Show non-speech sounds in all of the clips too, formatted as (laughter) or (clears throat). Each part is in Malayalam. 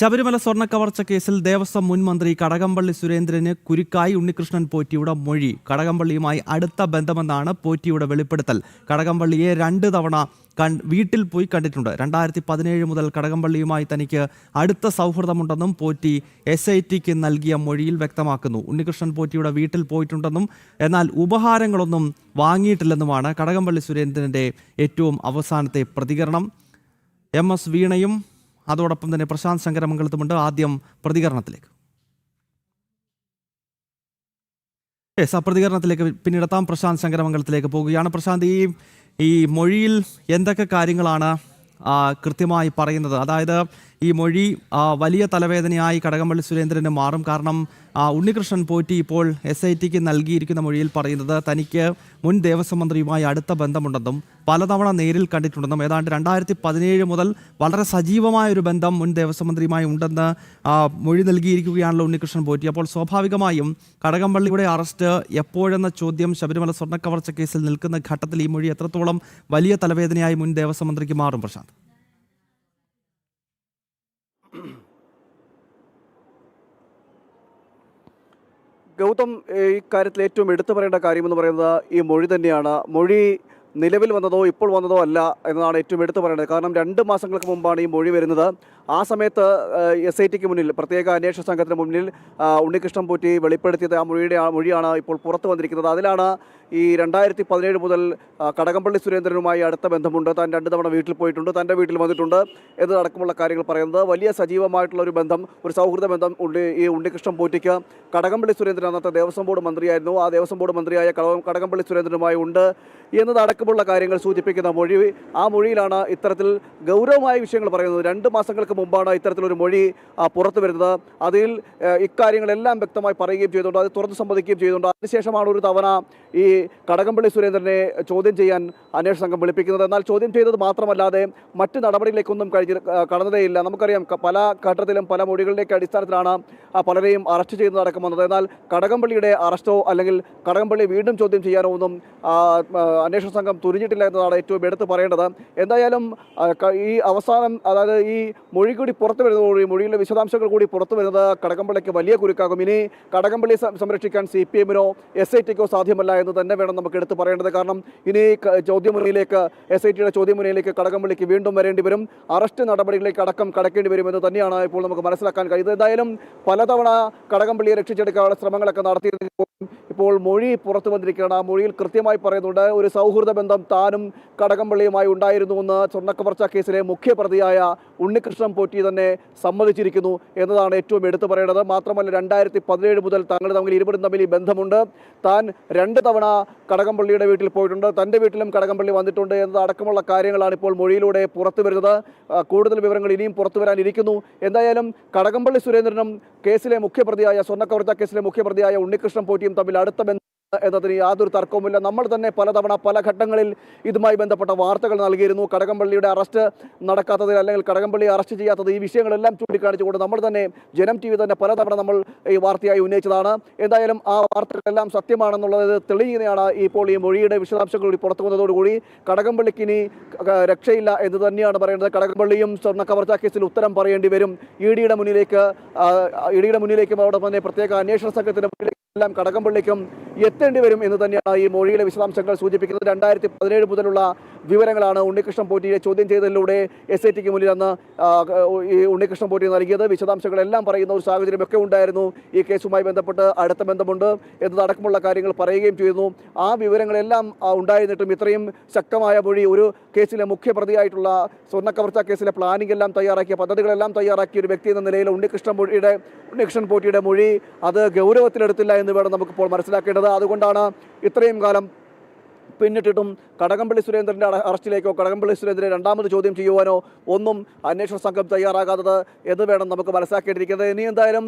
ശബരിമല സ്വർണ കവർച്ച കേസിൽ ദേവസ്വം മുൻ മന്ത്രി കടകംപള്ളി സുരേന്ദ്രന് കുരുക്കായി ഉണ്ണികൃഷ്ണൻ പോറ്റിയുടെ മൊഴി. കടകംപള്ളിയുമായി അടുത്ത ബന്ധമെന്നാണ് പോറ്റിയുടെ വെളിപ്പെടുത്തൽ. കടകംപള്ളിയെ രണ്ട് തവണ വീട്ടിൽ പോയി കണ്ടിട്ടുണ്ട്. രണ്ടായിരത്തി പതിനേഴ് മുതൽ കടകംപള്ളിയുമായി തനിക്ക് അടുത്ത സൗഹൃദമുണ്ടെന്നും പോറ്റി എസ് ഐ ടിക്ക് നൽകിയ മൊഴിയിൽ വ്യക്തമാക്കുന്നു. ഉണ്ണികൃഷ്ണൻ പോറ്റിയുടെ വീട്ടിൽ പോയിട്ടുണ്ടെന്നും എന്നാൽ ഉപഹാരങ്ങളൊന്നും വാങ്ങിയിട്ടില്ലെന്നുമാണ് കടകംപള്ളി സുരേന്ദ്രന്റെ ഏറ്റവും അവസാനത്തെ പ്രതികരണം. എം എസ് വീണയും അതോടൊപ്പം തന്നെ പ്രശാന്ത് ശങ്കരമംഗലത്തുമുണ്ട് ആദ്യം പ്രതികരണത്തിലേക്ക്. യെസ് ആ പ്രതികരണത്തിലേക്ക് പിന്നീടെത്താം പ്രശാന്ത് ശങ്കരമംഗലത്തിലേക്ക് പോവുകയാണ് പ്രശാന്ത് ഈ ഈ മൊഴിയിൽ എന്തൊക്കെ കാര്യങ്ങളാണ് കൃത്യമായി പറയുന്നത്? അതായത് ഈ മൊഴി വലിയ തലവേദനയായി കടകംപള്ളി സുരേന്ദ്രന് മാറും കാരണം ഉണ്ണികൃഷ്ണൻ പോറ്റി ഇപ്പോൾ എസ് ഐ ടിക്ക് നൽകിയിരിക്കുന്ന മൊഴിയിൽ പറയുന്നത് തനിക്ക് മുൻ ദേവസ്വം മന്ത്രിയുമായി അടുത്ത ബന്ധമുണ്ടെന്നും പലതവണ നേരിൽ കണ്ടിട്ടുണ്ടെന്നും ഏതാണ്ട് രണ്ടായിരത്തി പതിനേഴ് മുതൽ വളരെ സജീവമായ ഒരു ബന്ധം മുൻ ദേവസ്വം മന്ത്രിയുമായി ഉണ്ടെന്ന് മൊഴി നൽകിയിരിക്കുകയാണല്ലോ ഉണ്ണികൃഷ്ണൻ പോറ്റി. അപ്പോൾ സ്വാഭാവികമായും കടകംപള്ളിയുടെ അറസ്റ്റ് എപ്പോഴെന്ന ചോദ്യം ശബരിമല സ്വർണക്കവർച്ച കേസിൽ നിൽക്കുന്ന ഘട്ടത്തിൽ ഈ മൊഴി എത്രത്തോളം വലിയ തലവേദനയായി മുൻ ദേവസ്വം മന്ത്രിക്ക് മാറും പ്രശാന്ത്? (clears throat) ഗൗതം ഈ കാര്യത്തിൽ ഏറ്റവും എടുത്തു പറയേണ്ട കാര്യമെന്ന് പറയുന്നത് ഈ മൊഴി തന്നെയാണ്. മൊഴി നിലവിൽ വന്നതോ ഇപ്പോൾ വന്നതോ അല്ല എന്നതാണ് ഏറ്റവും എടുത്തു പറയേണ്ടത്. കാരണം രണ്ട് മാസങ്ങൾക്ക് മുമ്പാണ് ഈ മൊഴി വരുന്നത്. ആ സമയത്ത് എസ് ഐ ടിക്ക് മുന്നിൽ പ്രത്യേക അന്വേഷണ സംഘത്തിന് മുന്നിൽ ഉണ്ണികൃഷ്ണൻ പൂറ്റി വെളിപ്പെടുത്തിയത് ആ മൊഴിയുടെ മൊഴിയാണ് ഇപ്പോൾ പുറത്തു വന്നിരിക്കുന്നത്. അതിലാണ് ഈ രണ്ടായിരത്തി പതിനേഴ് മുതൽ കടകംപള്ളി സുരേന്ദ്രനുമായി അടുത്ത ബന്ധമുണ്ട്. താൻ രണ്ട് തവണ വീട്ടിൽ പോയിട്ടുണ്ട്. തന്റെ വീട്ടിൽ വന്നിട്ടുണ്ട് എന്നതടക്കമുള്ള കാര്യങ്ങൾ പറയുന്നത്. വലിയ സജീവമായിട്ടുള്ള ഒരു ബന്ധം ഒരു സൗഹൃദ ബന്ധം ഉണ്ണി ഈ ഉണ്ണികൃഷ്ണൻ പൂറ്റിക്ക് കടകംപള്ളി സുരേന്ദ്രൻ അന്നത്തെ ദേവസ്വം ബോർഡ് മന്ത്രിയായിരുന്നു. ആ ദേവസ്വം ബോർഡ് മന്ത്രിയായ കടകംപള്ളി സുരേന്ദ്രനുമായി ഉണ്ട് എന്നതടക്കമുള്ള കാര്യങ്ങൾ സൂചിപ്പിക്കുന്ന മൊഴി. ആ മൊഴിയിലാണ് ഇത്തരത്തിൽ ഗൗരവമായ വിഷയങ്ങൾ പറയുന്നത്. രണ്ട് മാസങ്ങൾക്ക് മുമ്പാണ് ഇത്തരത്തിലൊരു മൊഴി പുറത്തു വരുന്നത്. അതിൽ ഇക്കാര്യങ്ങളെല്ലാം വ്യക്തമായി പറയുകയും ചെയ്തുകൊണ്ട് അത് തുറന്നു സമ്മതിക്കുകയും ചെയ്തുകൊണ്ട് അതിനുശേഷമാണ് ഒരു തവണ ഈ കടകംപള്ളി സുരേന്ദ്രനെ ചോദ്യം ചെയ്യാൻ അന്വേഷണ സംഘം വിളിപ്പിക്കുന്നത്. എന്നാൽ ചോദ്യം ചെയ്തത് മാത്രമല്ലാതെ മറ്റ് നടപടികളിലേക്കൊന്നും കഴിഞ്ഞ് കടന്നതേയില്ല. നമുക്കറിയാം പല ഘട്ടത്തിലും പല മൊഴികളുടെയൊക്കെ അടിസ്ഥാനത്തിലാണ് പലരെയും അറസ്റ്റ് ചെയ്യുന്നത് അടക്കം വന്നത്. എന്നാൽ കടകംപള്ളിയുടെ അറസ്റ്റോ അല്ലെങ്കിൽ കടകംപള്ളി വീണ്ടും ചോദ്യം ചെയ്യാനോ ഒന്നും അന്വേഷണ സംഘം തുരിഞ്ഞിട്ടില്ല എന്നതാണ് ഏറ്റവും എടുത്ത് പറയേണ്ടത്. എന്തായാലും ഈ അവസാനം അതായത് ഈ കൂടി പുറത്തു വരുന്നത് മൊഴിയിലെ വിശദാംശങ്ങൾ കൂടി പുറത്തു വരുന്നത് കടകംപള്ളിക്ക് വലിയ കുരുക്കാകും. ഇനി കടകംപള്ളി സംരക്ഷിക്കാൻ സി പി എമ്മിനോ എസ് ഐ ടിക്കോ സാധ്യമല്ല എന്ന് തന്നെ വേണം നമുക്ക് എടുത്ത് പറയേണ്ടത്. കാരണം ഇനി ചോദ്യമുറിയിലേക്ക് എസ് ഐ ടിയുടെ ചോദ്യമുറിയിലേക്ക് കടകംപള്ളിക്ക് വീണ്ടും വരേണ്ടി വരും. അറസ്റ്റ് നടപടികളിലേക്ക് അടക്കം കടക്കേണ്ടി വരുമെന്ന് തന്നെയാണ് ഇപ്പോൾ നമുക്ക് മനസ്സിലാക്കാൻ കഴിയുന്നത്. എന്തായാലും പലതവണ കടകംപള്ളിയെ രക്ഷിച്ചെടുക്കാനുള്ള ശ്രമങ്ങളൊക്കെ നടത്തിയതിൽ ഇപ്പോൾ മൊഴി പുറത്തു വന്നിരിക്കുകയാണ്. ആ മൊഴിയിൽ കൃത്യമായി പറയുന്നുണ്ട്. ഒരു സൗഹൃദ ബന്ധം താനും കടകംപള്ളിയുമായി ഉണ്ടായിരുന്നുവെന്ന് സ്വർണക്കവർച്ച കേസിലെ മുഖ്യപ്രതിയായ ഉണ്ണികൃഷ്ണൻ പോറ്റി തന്നെ സമ്മതിച്ചിരിക്കുന്നു എന്നതാണ് ഏറ്റവും എടുത്തു പറയേണ്ടത്. മാത്രമല്ല രണ്ടായിരത്തി പതിനേഴ് മുതൽ തങ്ങൾ തമ്മിൽ ഇരുവരും തമ്മിൽ ഈ ബന്ധമുണ്ട്. താൻ രണ്ട് തവണ കടകംപള്ളിയുടെ വീട്ടിൽ പോയിട്ടുണ്ട്. തന്റെ വീട്ടിലും കടകംപള്ളി വന്നിട്ടുണ്ട് എന്നതടക്കമുള്ള കാര്യങ്ങളാണ് ഇപ്പോൾ മൊഴിയിലൂടെ പുറത്തു വരുന്നത്. കൂടുതൽ വിവരങ്ങൾ ഇനിയും പുറത്തു വരാനിരിക്കുന്നു. എന്തായാലും കടകംപള്ളി സുരേന്ദ്രനും കേസിലെ മുഖ്യപ്രതിയായ സ്വർണക്കവർച്ച കേസിലെ മുഖ്യപ്രതിയായ ഉണ്ണികൃഷ്ണൻ പോറ്റിയും തമ്മിൽ അടുത്ത ബന്ധം എന്നതിന് യാതൊരു തർക്കവുമില്ല. നമ്മൾ തന്നെ പലതവണ പല ഘട്ടങ്ങളിൽ ഇതുമായി ബന്ധപ്പെട്ട വാർത്തകൾ നൽകിയിരുന്നു. കടകംപള്ളിയുടെ അറസ്റ്റ് നടക്കാത്തതിൽ അല്ലെങ്കിൽ കടകംപള്ളി അറസ്റ്റ് ചെയ്യാത്തത് ഈ വിഷയങ്ങളെല്ലാം ചൂണ്ടിക്കാണിച്ചുകൊണ്ട് നമ്മൾ തന്നെ ജനം ടി വി തന്നെ പലതവണ നമ്മൾ ഈ വാർത്തയായി ഉന്നയിച്ചതാണ്. എന്തായാലും ആ വാർത്തകളെല്ലാം സത്യമാണെന്നുള്ളത് തെളിയുന്നതാണ് ഇപ്പോൾ ഈ മൊഴിയുടെ വിശദാംശങ്ങൾ കൂടി പുറത്തു വന്നതോടുകൂടി. കടകംപള്ളിക്ക് ഇനി രക്ഷയില്ല എന്ന് തന്നെയാണ് പറയുന്നത്. കടകംപള്ളിയും സ്വർണ കവർച്ചാ കേസിൽ ഉത്തരം പറയേണ്ടി വരും. ഇ ഡിയുടെ മുന്നിലേക്ക് ഇ ഡിയുടെ മുന്നിലേക്കും അവിടെ തന്നെ പ്രത്യേക അന്വേഷണ മുന്നിലേക്ക് എല്ലാം കടകംപള്ളിക്കും എത്തേണ്ടി വരും എന്ന് തന്നെയാണ് ഈ മൊഴിയിലെ വിശദാംശങ്ങൾ സൂചിപ്പിക്കുന്നത്. രണ്ടായിരത്തി പതിനേഴ് മുതലുള്ള വിവരങ്ങളാണ് ഉണ്ണികൃഷ്ണൻ പോറ്റിയെ ചോദ്യം ചെയ്തതിലൂടെ എസ് ഐ ടിക്ക് മുന്നിൽ അന്ന് ഈ ഉണ്ണികൃഷ്ണൻ പോറ്റി നൽകിയത്. വിശദാംശങ്ങളെല്ലാം പറയുന്ന ഒരു സാഹചര്യമൊക്കെ ഉണ്ടായിരുന്നു. ഈ കേസുമായി ബന്ധപ്പെട്ട് അടുത്ത ബന്ധമുണ്ട് എന്നതടക്കമുള്ള കാര്യങ്ങൾ പറയുകയും ചെയ്യുന്നു ആ വിവരങ്ങളെല്ലാം ഉണ്ടായിരുന്നിട്ടും ഇത്രയും ശക്തമായ മൊഴി ഒരു കേസിലെ മുഖ്യപ്രതിയായിട്ടുള്ള സ്വർണക്കവർച്ച കേസിലെ പ്ലാനിംഗ് എല്ലാം തയ്യാറാക്കിയ പദ്ധതികളെല്ലാം തയ്യാറാക്കിയ ഒരു വ്യക്തി എന്ന നിലയിൽ ഉണ്ണികൃഷ്ണൻ മൊഴിയുടെ ഉണ്ണികൃഷ്ണൻ പോറ്റിയുടെ മൊഴി അത് ഗൗരവത്തിലെടുത്തില്ല എന്ന് വേണം നമുക്കിപ്പോൾ മനസ്സിലാക്കേണ്ടത്. അതുകൊണ്ടാണ് ഇത്രയും കാലം പിന്നിട്ടിട്ടും കടകംപള്ളി സുരേന്ദ്രന്റെ അറസ്റ്റിലേക്കോ കടകംപള്ളി സുരേന്ദ്രനെ രണ്ടാമത് ചോദ്യം ചെയ്യുവാനോ ഒന്നും അന്വേഷണ സംഘം തയ്യാറാകാത്തത് എന്ന് വേണം നമുക്ക് മനസ്സിലാക്കേണ്ടിയിരിക്കുന്നത്. ഇനി എന്തായാലും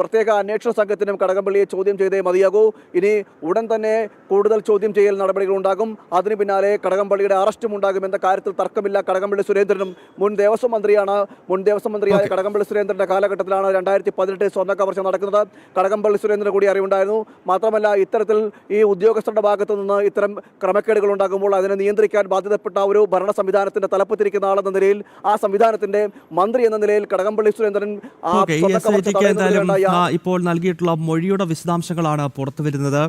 പ്രത്യേക അന്വേഷണ സംഘത്തിനും കടകംപള്ളിയെ ചോദ്യം ചെയ്തേ മതിയാകൂ. ഇനി ഉടൻ തന്നെ കൂടുതൽ ചോദ്യം ചെയ്യൽ നടപടികൾ ഉണ്ടാകും. അതിന് പിന്നാലെ കടകംപള്ളിയുടെ അറസ്റ്റും ഉണ്ടാകും എന്ന കാര്യത്തിൽ തർക്കമില്ല. കടകംപള്ളി സുരേന്ദ്രനും മുൻ ദേവസ്വം മന്ത്രിയാണ്. മുൻ ദേവസ്വം മന്ത്രിയായ കടകംപള്ളി സുരേന്ദ്രന്റെ കാലഘട്ടത്തിലാണ് രണ്ടായിരത്തി പതിനെട്ട് സ്വർണ കവർച്ച നടക്കുന്നത്. കടകംപള്ളി സുരേന്ദ്രൻ കൂടി അറിവുണ്ടായിരുന്നു. മാത്രമല്ല ഇത്തരത്തിൽ ഈ ഉദ്യോഗസ്ഥരുടെ ഭാഗത്തു നിന്ന് ഇത്തരം ക്രമക്കേടുകൾ ഉണ്ടാകുമ്പോൾ അതിനെ നിയന്ത്രിക്കാൻ ബാധ്യതപ്പെട്ട ഒരു ഭരണ സംവിധാനത്തിന്റെ തലപ്പത്തിരിക്കുന്ന ആളെന്ന നിലയിൽ ആ സംവിധാനത്തിന്റെ മന്ത്രി എന്ന നിലയിൽ കടകംപള്ളി സുരേന്ദ്രൻ ഇപ്പോൾ നൽകിയിട്ടുള്ള മൊഴിയുടെ വിശദാംശങ്ങളാണ് പുറത്തു വരുന്നത്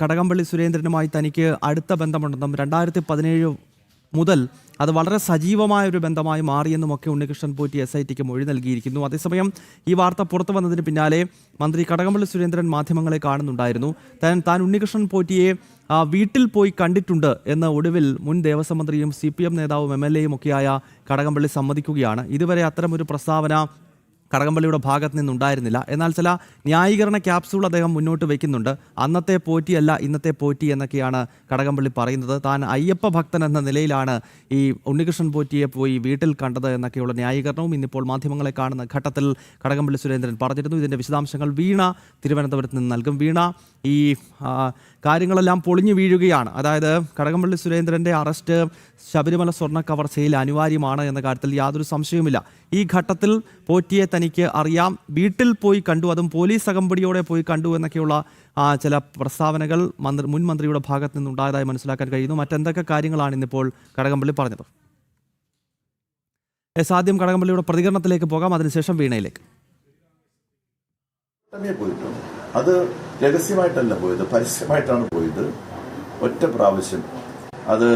കടകംപള്ളി സുരേന്ദ്രനുമായി തനിക്ക് അടുത്ത ബന്ധമുണ്ടെന്നും രണ്ടായിരത്തി പതിനേഴ് മുതൽ അത് വളരെ സജീവമായ ഒരു ബന്ധമായി മാറിയെന്നുമൊക്കെ ഉണ്ണികൃഷ്ണൻ പോറ്റി എസ് ഐ ടിക്ക് മൊഴി നൽകിയിരിക്കുന്നു. അതേസമയം ഈ വാർത്ത പുറത്തു വന്നതിന് പിന്നാലെ മന്ത്രി കടകംപള്ളി സുരേന്ദ്രൻ മാധ്യമങ്ങളെ കാണുന്നുണ്ടായിരുന്നു. താൻ താൻ ഉണ്ണികൃഷ്ണൻ പോറ്റിയെ വീട്ടിൽ പോയി കണ്ടിട്ടുണ്ട് എന്ന് ഒടുവിൽ മുൻ ദേവസ്വം മന്ത്രിയും സി പി എം നേതാവും എം എൽ എയും ഒക്കെയായ കടകംപള്ളി സമ്മതിക്കുകയാണ്. ഇതുവരെ അത്തരമൊരു പ്രസ്താവന കടകംപള്ളിയുടെ ഭാഗത്ത് നിന്നുണ്ടായിരുന്നില്ല എന്നാൽ ചില ന്യായീകരണ ക്യാപ്സൂൾ അദ്ദേഹം മുന്നോട്ട് വയ്ക്കുന്നുണ്ട്. അന്നത്തെ പോറ്റിയല്ല ഇന്നത്തെ പോറ്റി എന്നൊക്കെയാണ് കടകംപള്ളി പറയുന്നത്. താൻ അയ്യപ്പ ഭക്തൻ എന്ന നിലയിലാണ് ഈ ഉണ്ണികൃഷ്ണൻ പോറ്റിയെ പോയി വീട്ടിൽ കണ്ടത് എന്നൊക്കെയുള്ള ന്യായീകരണവും ഇന്നിപ്പോൾ മാധ്യമങ്ങളെ കാണുന്ന ഘട്ടത്തിൽ കടകംപള്ളി സുരേന്ദ്രൻ പറഞ്ഞിരുന്നു. ഇതിന്റെ വിശദാംശങ്ങൾ വീണ തിരുവനന്തപുരത്ത് നിന്ന് നൽകും. വീണ ഈ കാര്യങ്ങളെല്ലാം പൊളിഞ്ഞു വീഴുകയാണ്. അതായത് കടകംപള്ളി സുരേന്ദ്രന്റെ അറസ്റ്റ് ശബരിമല സ്വർണ കവർച്ചയിൽ അനിവാര്യമാണ് എന്ന കാര്യത്തിൽ യാതൊരു സംശയവുമില്ല. ഈ ഘട്ടത്തിൽ പോറ്റിയെ തനിക്ക് അറിയാം. വീട്ടിൽ പോയി കണ്ടു. അതും പോലീസ് അകമ്പടിയോടെ പോയി കണ്ടു എന്നൊക്കെയുള്ള ചില പ്രസ്താവനകൾ മന്ത്രി മുൻ മന്ത്രിയുടെ ഭാഗത്ത് നിന്നുണ്ടായതായി മനസ്സിലാക്കാൻ കഴിയുന്നു. മറ്റെന്തൊക്കെ കാര്യങ്ങളാണ് ഇന്നിപ്പോൾ കടകംപള്ളി പറഞ്ഞത്? എസ് ആദ്യം കടകംപള്ളിയുടെ പ്രതികരണത്തിലേക്ക് പോകാം. അതിനുശേഷം വീണയിലേക്ക്. അത് രഹസ്യമായിട്ടല്ല പോയത്. പരസ്യമായിട്ടാണ് പോയത്. ഒറ്റ പ്രാവശ്യം. അത്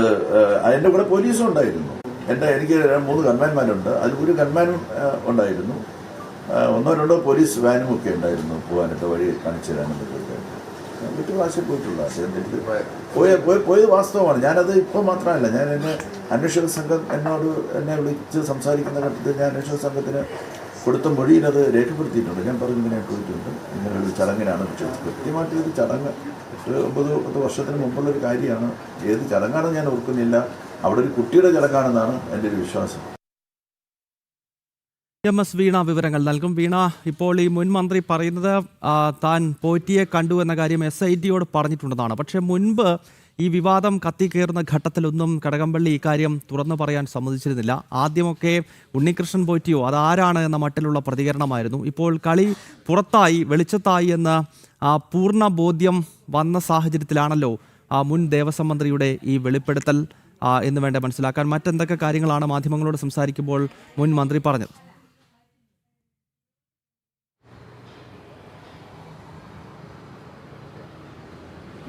അതിന്റെ കൂടെ പോലീസും ഉണ്ടായിരുന്നു. എന്റെ എനിക്ക് മൂന്ന് ഗൺമാൻമാരുണ്ട് അതിൽ ഒരു ഗൺമാനും ഉണ്ടായിരുന്നു. ഒന്നോ രണ്ടോ പോലീസ് വാനും ഒക്കെ ഉണ്ടായിരുന്നു പോകാനായിട്ട് വഴി കാണിച്ചു തരാനും ഒക്കെ ക്ലാസ്സിൽ പ്രാവശ്യം പോയിട്ടുള്ള അദ്ദേഹത്തിന്റെ പോയ പോയ- പോയത് വാസ്തവമാണ്. ഞാനത് ഇപ്പോൾ മാത്രമല്ല ഞാൻ എന്നെ അന്വേഷക സംഘം എന്നോട് എന്നെ വിളിച്ച് സംസാരിക്കുന്ന ഘട്ടത്തിൽ ഞാൻ അന്വേഷക സംഘത്തിന് കൊടുത്ത മൊഴിയിൽ അത് രേഖപ്പെടുത്തിയിട്ടുണ്ട്. ഞാൻ പറഞ്ഞു ഇങ്ങനെ പോയിട്ടുണ്ട്. ഇങ്ങനെ ഒരു ചടങ്ങിനാണ് പക്ഷേ കൃത്യമായിട്ട് ഇത് ചടങ്ങ് എട്ട് ഒമ്പത് പത്ത് വർഷത്തിന് മുമ്പുള്ള ഒരു കാര്യമാണ്. ഏത് ചടങ്ങാണെന്ന് ഞാൻ ഓർക്കുന്നില്ല. അവിടെ ഒരു കുട്ടിയുടെ കിടക്കാണെന്നാണ് എന്റെ ഒരു വിശ്വാസം. എം എസ് വീണ വിവരങ്ങൾ നൽകും. വീണ ഇപ്പോൾ ഈ മുൻ മന്ത്രി പറയുന്നത് താൻ പോറ്റിയെ കണ്ടു എന്ന കാര്യം എസ് ഐ ടിയോട് പറഞ്ഞിട്ടുണ്ടെന്നാണ്. പക്ഷേ മുൻപ് ഈ വിവാദം കത്തിക്കയറുന്ന ഘട്ടത്തിലൊന്നും കടകംപള്ളി ഇക്കാര്യം തുറന്നു പറയാൻ സമ്മതിച്ചിരുന്നില്ല. ആദ്യമൊക്കെ ഉണ്ണികൃഷ്ണൻ പോറ്റിയോ അതാരാണ് എന്ന മട്ടിലുള്ള പ്രതികരണമായിരുന്നു. ഇപ്പോൾ കളി പുറത്തായി വെളിച്ചത്തായി എന്ന പൂർണ ബോധ്യം വന്ന സാഹചര്യത്തിലാണല്ലോ ആ, മുൻ ദേവസ്വം മന്ത്രിയുടെ ഈ വെളിപ്പെടുത്തൽ. എന്ന് വേണ്ട മനസ്സിലാക്കാൻ. മറ്റെന്തൊക്കെ കാര്യങ്ങളാണ് മാധ്യമങ്ങളോട് സംസാരിക്കുമ്പോൾ മുൻ മന്ത്രി പറഞ്ഞത്?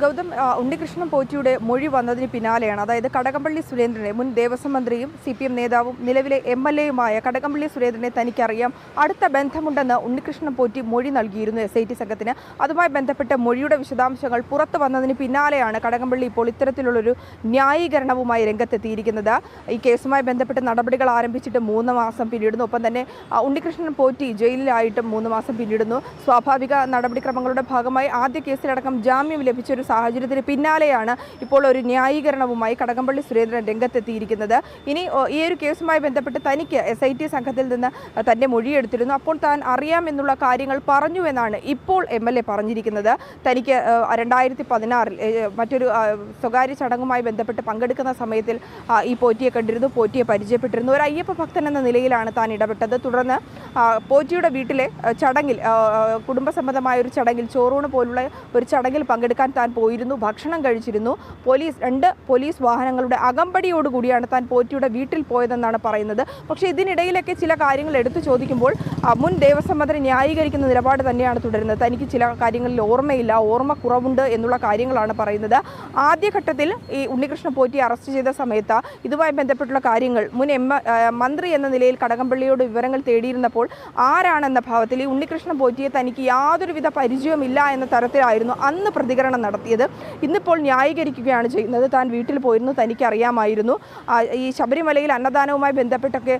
ഗൗതം ഉണ്ണികൃഷ്ണൻ പോറ്റിയുടെ മൊഴി വന്നതിന് പിന്നാലെയാണ്. അതായത് കടകംപള്ളി സുരേന്ദ്രനെ മുൻ ദേവസ്വം മന്ത്രിയും സി പി എം നേതാവും നിലവിലെ എം എൽ എയുമായ കടകംപള്ളി സുരേന്ദ്രനെ തനിക്കറിയാം. അടുത്ത ബന്ധമുണ്ടെന്ന് ഉണ്ണികൃഷ്ണൻ പോറ്റി മൊഴി നൽകിയിരുന്നു എസ് ഐ ടി സംഘത്തിന്. അതുമായി ബന്ധപ്പെട്ട മൊഴിയുടെ വിശദാംശങ്ങൾ പുറത്തു വന്നതിന് പിന്നാലെയാണ് കടകംപള്ളി ഇപ്പോൾ ഇത്തരത്തിലുള്ളൊരു ന്യായീകരണവുമായി രംഗത്തെത്തിയിരിക്കുന്നത്. ഈ കേസുമായി ബന്ധപ്പെട്ട നടപടികൾ ആരംഭിച്ചിട്ട് മൂന്ന് മാസം പിന്നിടുന്നു. ഒപ്പം തന്നെ ഉണ്ണികൃഷ്ണൻ പോറ്റി ജയിലിലായിട്ടും മൂന്ന് മാസം പിന്നിടുന്നു. സ്വാഭാവിക നടപടിക്രമങ്ങളുടെ ഭാഗമായി ആദ്യ കേസിലടക്കം ജാമ്യം ലഭിച്ച ഒരു സാഹചര്യത്തിന് പിന്നാലെയാണ് ഇപ്പോൾ ഒരു ന്യായീകരണവുമായി കടകംപള്ളി സുരേന്ദ്രൻ രംഗത്തെത്തിയിരിക്കുന്നത്. ഇനി ഈ ഒരു കേസുമായി ബന്ധപ്പെട്ട് തനിക്ക് എസ് ഐ ടി സംഘത്തിൽ നിന്ന് തന്റെ മൊഴിയെടുത്തിരുന്നു. അപ്പോൾ താൻ അറിയാമെന്നുള്ള കാര്യങ്ങൾ പറഞ്ഞു എന്നാണ് ഇപ്പോൾ എം എൽ എ പറഞ്ഞിരിക്കുന്നത്. തനിക്ക് രണ്ടായിരത്തി പതിനാറിൽ മറ്റൊരു സ്വകാര്യ ചടങ്ങുമായി ബന്ധപ്പെട്ട് പങ്കെടുക്കുന്ന സമയത്തിൽ ഈ പോറ്റിയെ കണ്ടിരുന്നു. പോറ്റിയെ പരിചയപ്പെട്ടിരുന്നു. ഒരു അയ്യപ്പ ഭക്തൻ എന്ന നിലയിലാണ് താൻ ഇടപെട്ടത്. തുടർന്ന് പോറ്റിയുടെ വീട്ടിലെ ചടങ്ങിൽ കുടുംബസംബന്ധമായ ഒരു ചടങ്ങിൽ ചോറൂണ് പോലുള്ള ഒരു ചടങ്ങിൽ പങ്കെടുക്കാൻ താൻ പോയിരുന്നു ഭക്ഷണം കഴിച്ചിരുന്നു. പോലീസ് രണ്ട് പോലീസ് വാഹനങ്ങളുടെ അകമ്പടിയോടുകൂടിയാണ് താൻ പോറ്റിയുടെ വീട്ടിൽ പോയതെന്നാണ് പറയുന്നത്. പക്ഷേ ഇതിനിടയിലൊക്കെ ചില കാര്യങ്ങൾ എടുത്തു ചോദിക്കുമ്പോൾ മുൻ ദേവസ്വം മന്ത്രി ന്യായീകരിക്കുന്ന നിലപാട് തന്നെയാണ് തുടരുന്നത്. തനിക്ക് ചില കാര്യങ്ങളിൽ ഓർമ്മയില്ല ഓർമ്മ കുറവുണ്ട് എന്നുള്ള കാര്യങ്ങളാണ് പറയുന്നത്. ആദ്യഘട്ടത്തിൽ ഈ ഉണ്ണികൃഷ്ണ പോറ്റി അറസ്റ്റ് ചെയ്ത സമയത്ത് ഇതുമായി ബന്ധപ്പെട്ടുള്ള കാര്യങ്ങൾ മുൻ എം മന്ത്രി എന്ന നിലയിൽ കടകംപള്ളിയോട് വിവരങ്ങൾ തേടിയിരുന്നപ്പോൾ ആരാണെന്ന ഭാവത്തിൽ ഈ ഉണ്ണികൃഷ്ണൻ പോറ്റിയെ തനിക്ക് യാതൊരുവിധ പരിചയമില്ല എന്ന തരത്തിലായിരുന്നു അന്ന് പ്രതികരണം നടത്തിയത് ഇന്നിപ്പോൾ ന്യായീകരിക്കുകയാണ് ചെയ്യുന്നത്. താൻ വീട്ടിൽ പോയിരുന്നു തനിക്കറിയാമായിരുന്നു. ഈ ശബരിമലയിൽ അന്നദാനവുമായി ബന്ധപ്പെട്ടൊക്കെ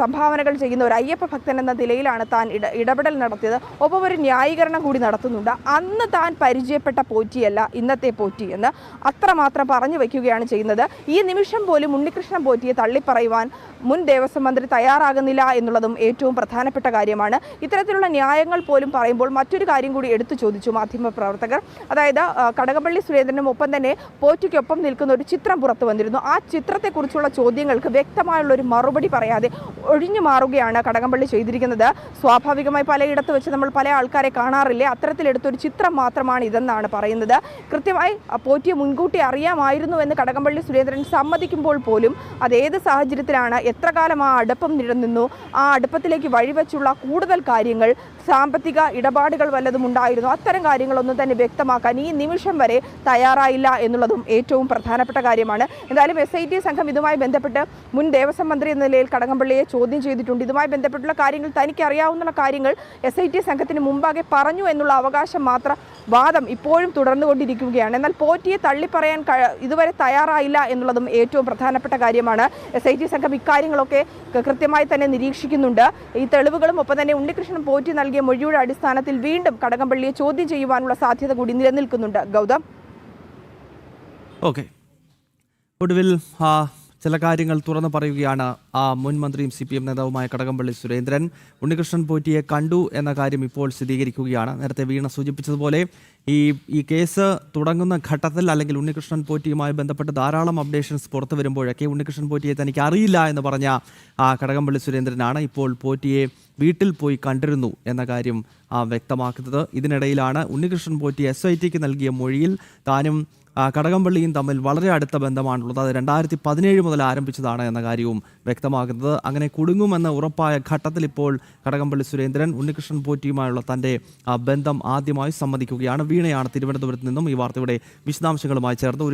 സംഭാവനകൾ ചെയ്യുന്ന ഒരു അയ്യപ്പ ഭക്തൻ എന്ന നിലയിലാണ് താൻ ഇട ഇടപെടൽ നടത്തിയത്. ഒപ്പം ഒരു ന്യായീകരണം കൂടി നടത്തുന്നുണ്ട്. അന്ന് താൻ പരിചയപ്പെട്ട പോറ്റിയല്ല ഇന്നത്തെ പോറ്റി എന്ന് അത്രമാത്രം പറഞ്ഞു വയ്ക്കുകയാണ് ചെയ്യുന്നത്. ഈ നിമിഷം പോലും ഉണ്ണികൃഷ്ണൻ പോറ്റിയെ തള്ളിപ്പറയുവാൻ മുൻ ദേവസ്വം മന്ത്രി തയ്യാറാകുന്നില്ല എന്നുള്ളതും ഏറ്റവും പ്രധാനപ്പെട്ട കാര്യമാണ്. ഇത്തരത്തിലുള്ള ന്യായങ്ങൾ പോലും പറയുമ്പോൾ മറ്റൊരു കാര്യം കൂടി എടുത്തു ചോദിച്ചു മാധ്യമപ്രവർത്തകർ. അതായത് ആ, കടകംപള്ളി സുരേന്ദ്രനും ഒപ്പം തന്നെ പോറ്റിക്കൊപ്പം നിൽക്കുന്ന ഒരു ചിത്രം പുറത്തു വന്നിരുന്നു. ആ ചിത്രത്തെക്കുറിച്ചുള്ള ചോദ്യങ്ങൾക്ക് വ്യക്തമായുള്ള ഒരു മറുപടി പറയാതെ ഒഴിഞ്ഞു മാറുകയാണ് കടകംപള്ളി ചെയ്തിരിക്കുന്നത്. സ്വാഭാവികമായി പലയിടത്ത് വെച്ച് നമ്മൾ പല ആൾക്കാരെ കാണാറില്ലേ? അത്തരത്തിലെടുത്തൊരു ചിത്രം മാത്രമാണ് ഇതെന്നാണ് പറയുന്നത്. കൃത്യമായി പോറ്റിയെ മുൻകൂട്ടി അറിയാമായിരുന്നു എന്ന് കടകംപള്ളി സുരേന്ദ്രൻ സമ്മതിക്കുമ്പോൾ പോലും അത് ഏത് സാഹചര്യത്തിലാണ് എത്ര കാലം ആ അടുപ്പം നിലനിന്നു ആ അടുപ്പത്തിലേക്ക് വഴിവെച്ചുള്ള കൂടുതൽ കാര്യങ്ങൾ സാമ്പത്തിക ഇടപാടുകൾ വല്ലതും ഉണ്ടായിരുന്നു? അത്തരം കാര്യങ്ങളൊന്നും തന്നെ വ്യക്തമാക്കാൻ ഈ നിമിഷം വരെ തയ്യാറായില്ല എന്നുള്ളതും ഏറ്റവും പ്രധാനപ്പെട്ട കാര്യമാണ്. എന്തായാലും എസ് ഐ ടി സംഘം ഇതുമായി ബന്ധപ്പെട്ട് മുൻ ദേവസ്വം മന്ത്രി എന്ന നിലയിൽ കടകംപള്ളിയെ ചോദ്യം ചെയ്തിട്ടുണ്ട്. ഇതുമായി ബന്ധപ്പെട്ടുള്ള കാര്യങ്ങൾ തനിക്ക് അറിയാവുന്ന കാര്യങ്ങൾ എസ് ഐ ടി സംഘത്തിന് മുമ്പാകെ പറഞ്ഞു എന്നുള്ള അവകാശം മാത്രം വാദം ഇപ്പോഴും തുടർന്നുകൊണ്ടിരിക്കുകയാണ്. എന്നാൽ പോറ്റിയെ തള്ളിപ്പറയാൻ ഇതുവരെ തയ്യാറായില്ല എന്നുള്ളതും ഏറ്റവും പ്രധാനപ്പെട്ട കാര്യമാണ്. എസ് ഐ ടി സംഘം ഇക്കാര്യങ്ങളൊക്കെ കൃത്യമായി തന്നെ നിരീക്ഷിക്കുന്നുണ്ട്. ഈ തെളിവുകളും ഒപ്പം തന്നെ ഉണ്ണികൃഷ്ണൻ പോറ്റി നൽകിയ മൊഴിയുടെ അടിസ്ഥാനത്തിൽ വീണ്ടും കടകംപള്ളിയെ ചോദ്യം ചെയ്യുവാനുള്ള സാധ്യത കൂടി നിലനിൽക്കുന്നുണ്ട്. ഗൗതം? ഒടുവിൽ ചില കാര്യങ്ങൾ തുറന്നു പറയുകയാണ് ആ മുൻ മന്ത്രിയും സി പി എം നേതാവുമായ കടകംപള്ളി സുരേന്ദ്രൻ. ഉണ്ണികൃഷ്ണൻ പോറ്റിയെ കണ്ടു എന്ന കാര്യം ഇപ്പോൾ സ്ഥിരീകരിക്കുകയാണ്. നേരത്തെ വീണ സൂചിപ്പിച്ചതുപോലെ ഈ ഈ കേസ് തുടങ്ങുന്ന ഘട്ടത്തിൽ അല്ലെങ്കിൽ ഉണ്ണികൃഷ്ണൻ പോറ്റിയുമായി ബന്ധപ്പെട്ട് ധാരാളം അപ്ഡേഷൻസ് പുറത്തു വരുമ്പോഴൊക്കെ ഉണ്ണികൃഷ്ണൻ പോറ്റിയെ തനിക്ക് അറിയില്ല എന്ന് പറഞ്ഞ ആ കടകംപള്ളി സുരേന്ദ്രനാണ് ഇപ്പോൾ പോറ്റിയെ വീട്ടിൽ പോയി കണ്ടിരുന്നു എന്ന കാര്യം വ്യക്തമാക്കുന്നത്. ഇതിനിടയിലാണ് ഉണ്ണികൃഷ്ണൻ പോറ്റി എസ് ഐ ടിക്ക് നൽകിയ മൊഴിയിൽ താനും കടകംപള്ളിയും തമ്മിൽ വളരെ അടുത്ത ബന്ധമാണുള്ളത്. അത് രണ്ടായിരത്തി പതിനേഴ് മുതൽ ആരംഭിച്ചതാണ് എന്ന കാര്യവും വ്യക്തമാക്കുന്നത് അങ്ങനെ കുടുങ്ങുമെന്ന ഉറപ്പായ ഘട്ടത്തിൽ ഇപ്പോൾ കടകംപള്ളി സുരേന്ദ്രൻ ഉണ്ണികൃഷ്ണൻ പോറ്റിയുമായുള്ള തന്റെ ബന്ധം ആദ്യമായി സമ്മതിക്കുകയാണ്. വീണയാണ് തിരുവനന്തപുരത്ത് നിന്നും ഈ വാർത്തയുടെ വിശദാംശങ്ങളുമായി ചേർന്ന്